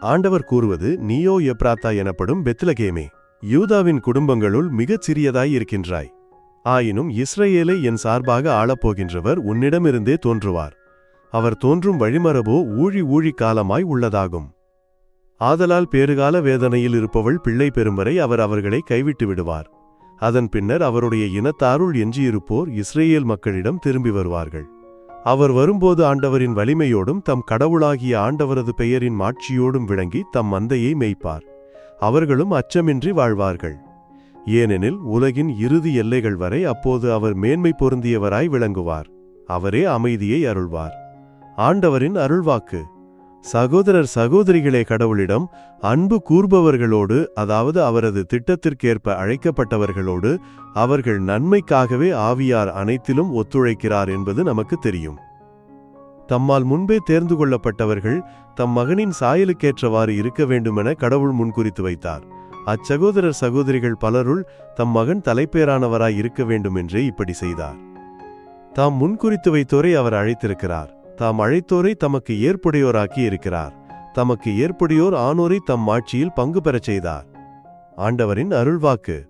ஆண்டவர் கூறுவது நீயோ எப்ராத்தா எனப்படும் பெத்லகேமே யூதாவின் குடும்பங்களுள் மிகச் சிறியதாய் இருக்கின்றாய். ஆயினும் இஸ்ரேலை என் சார்பாக ஆளப்போகின்றவர் உன்னிடமிருந்தே தோன்றுவார். அவர் தோன்றும் வழிமரபோ ஊழி ஊழி காலமாய் உள்ளதாகும். ஆதலால் பேறுகால வேதனையில் இருப்பவள் பிள்ளை பெறும் வரை அவர் அவர்களை கைவிட்டு விடுவார். அதன் பின்னர் அவருடைய இனத்தாருள் எஞ்சியிருப்போர் இஸ்ரேல் மக்களிடம் திரும்பி வருவார்கள். அவர் வரும்போது ஆண்டவரின் வலிமையோடும் தம் கடவுளாகிய ஆண்டவரது பெயரின் மாட்சியோடும் விளங்கி தம் மந்தையை மேய்ப்பார். அவர்களும் அச்சமின்றி வாழ்வார்கள். ஏனெனில் உலகின் இறுதி எல்லைகள் வரை அப்போது அவர் மேன்மை பொருந்தியவராய் விளங்குவார். அவரே அமைதியை அருள்வார். ஆண்டவரின் அருள்வாக்கு. சகோதரர் சகோதரிகளே கடவுளிடம் அன்பு கூர்பவர்களோடு அதாவது அவரது திட்டத்திற்கேற்ப அழைக்கப்பட்டவர்களோடு அவர்கள் நன்மைக்காகவே ஆவியார் அனைத்திலும் ஒத்துழைக்கிறார் என்பது நமக்கு தெரியும். தம்மால் முன்பே தேர்ந்து கொள்ளப்பட்டவர்கள் தம் மகனின் சாயலுக்கேற்றவாறு இருக்க வேண்டுமென கடவுள் முன்குறித்து வைத்தார். அச்சகோதரர் சகோதரிகள் பலருள் தம் மகன் தலைப்பேரானவராய் இருக்க வேண்டுமென்றே இப்படி செய்தார். தாம் முன்குறித்து வைத்தோரை அவர் அழைத்திருக்கிறார். தாம் அழைத்தோரை தமக்கு ஏற்புடையோராக்கி இருக்கிறார். தமக்கு ஏற்புடையோர் ஆனோரை தம் ஆட்சியில் பங்கு பெறச் செய்தார். ஆண்டவரின் அருள்வாக்கு.